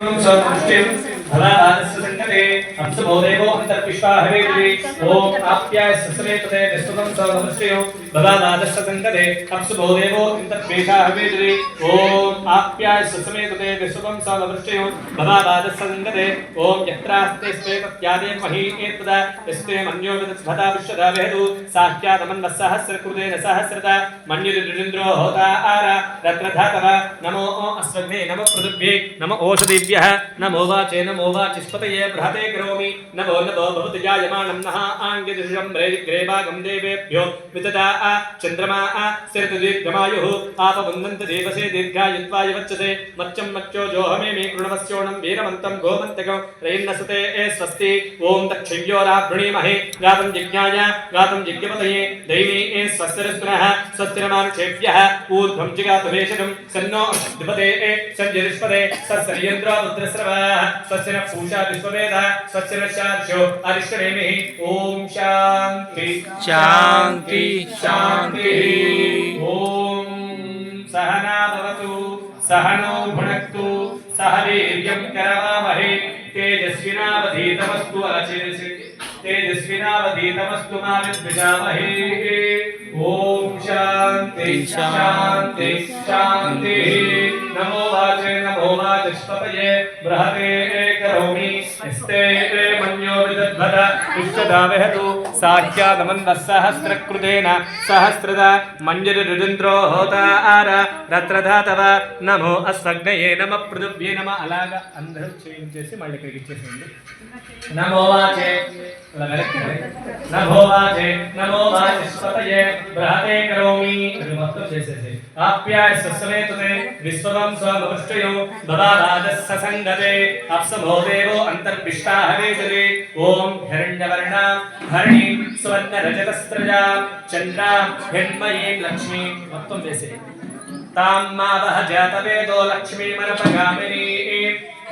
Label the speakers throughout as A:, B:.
A: unser Stimmen. भवानादस्य संगते हंस भवदेवो अंतर्विश्वा हवेति ओम आप्याय ससमेतते निस्तुतं सर्वमस्यो भवानादस्य संगते हंस भवदेवो अंतर्वेशा हवेति ओम आप्याय ससमेतते निस्तुतं सर्वमस्यो भवानादस्य संगते ओम यत्रास्ते स्वे प्रत्यादे महि एतदा। स्ते मन्यो विदधता विश्वदा वेदु साख्या तमन्वः सहस्रकृतेन सहस्रता मन्युदिन्द्रो होता आर। रत्रधातव। नमो अस्मभ्ये नमो पृथ्व्ये। नमो ओषधिभ्यः। नमो वाचे नमो बृहते देवसे दीर्घायुत्वाय वच्चसे मच्चं जोहमे मे कृणवस्योणं वीरमन्तं गोमन्तकं रयन्नसते ए स्वस्ति। ॐ दक्षिण्योराभृणीमहे गातं यज्ञाय गातं यज्ञपतये दैवी ए स्वस्तिरस्पुनः स्वस्तिरमानुषेभ्यः। ऊर्ध्वं जिगातुभेषजं सन्नो अष्टपदे ए सञ्जरिष्पदे सत्सर्यन्द्रो रुद्रस्रवः स्वस्य न पूषा विश्ववेदः स्वस्य न शार्षो अरिष्टनेमिः ॐ शान्ति।
B: शान्ति
A: शान्तिः। ॐ सहना भवतु सहनो भुनक्तु सह वीर्यं करवामहे। तेजस्विनावधीतमस्तु तेजस्विनावधीतमस्तु मा विद्विषामहे। ॐ शान्ति शान्ति शान्तिः। नमो वाचे नमो वाचस्पतये बृहते करोमि स्ते ते मन्यो विदध्वद इष्टदावहतु साख्यागमन्वः రత్రధాతవ నమో అస్వగ్నయే నమ పృథువ్యే నమ అలాగ అందరూ చేసి మళ్ళీ ఇక్కడికి ఇచ్చేసేయండి. నమోవాచే నమోవాచే నమోవాచే స్వతయే బ్రహతే కరోమి అని మొత్తం చేసేసేయండి. आप्याय सस्वेतुते विश्ववंशमृष्टयो ददाराजस्य सङ्गते अप्समो देवो अन्तर्पिष्टाहरेजरे ॐ हिरण्यवर्णा हरिणी सुवर्णरजतस्त्रजा चन्द्रा हिण्मयी लक्ष्मी वक्तुं व्यसे तां मावः जातवेदो लक्ष्मीमनपगामिनी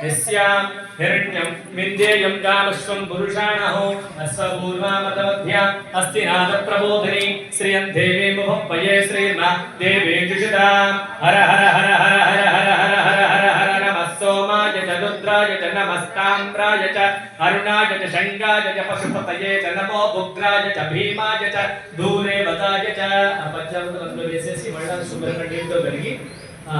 A: यस्यां हिरण्यं विन्देयं कामश्वं पुरुषाणहो अश्वपूर्वामतमध्याम् अस्ति नादप्रबोधिनी श्रियं देवी मुहप्पये श्रीर्मा देवी जुषितां हर हर हर हर हर हर हर हर हर हर नमः सोमाय च रुद्राय च नमस्ताम्राय च अरुणाय च शङ्गाय च पशुपतये च नमो उग्राय च भीमाय च धूलेवताय च పంచామృతంలో వేసేసి మళ్ళీ శుభ్రంగా నీటితో కడిగి ఆ,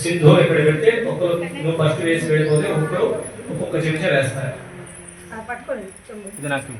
A: సింధు ఇక్కడ పెడితే ఒకరు నువ్వు ఫస్ట్ వేసి వెళ్ళిపోతే ఒక్కొక్కరు ఒక్కొక్క చెంచా వేస్తారు.
C: పట్టుకోండి
A: ఇది నాకు